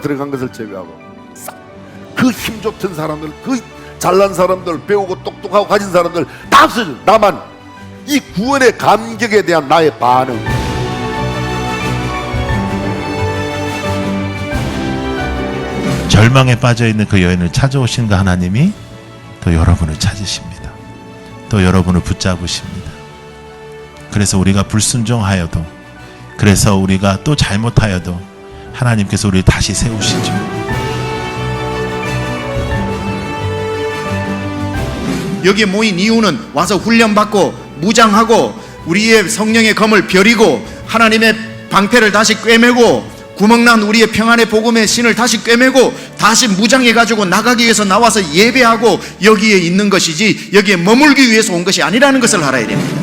들어간 것을 제외하고 그 힘 좋던 사람들 그 잘난 사람들 배우고 똑똑하고 가진 사람들 다 없어져 나만 이 구원의 감격에 대한 나의 반응 절망에 빠져 있는 그 여인을 찾아오신 그 하나님이 또 여러분을 찾으십니다. 또 여러분을 붙잡으십니다. 그래서 우리가 불순종하여도 그래서 우리가 또 잘못하여도 하나님께서 우리를 다시 세우시죠. 여기에 모인 이유는 와서 훈련받고 무장하고 우리의 성령의 검을 벼리고 하나님의 방패를 다시 꿰매고 구멍난 우리의 평안의 복음의 신을 다시 꿰매고 다시 무장해 가지고 나가기 위해서 나와서 예배하고 여기에 있는 것이지 여기에 머물기 위해서 온 것이 아니라는 것을 알아야 됩니다.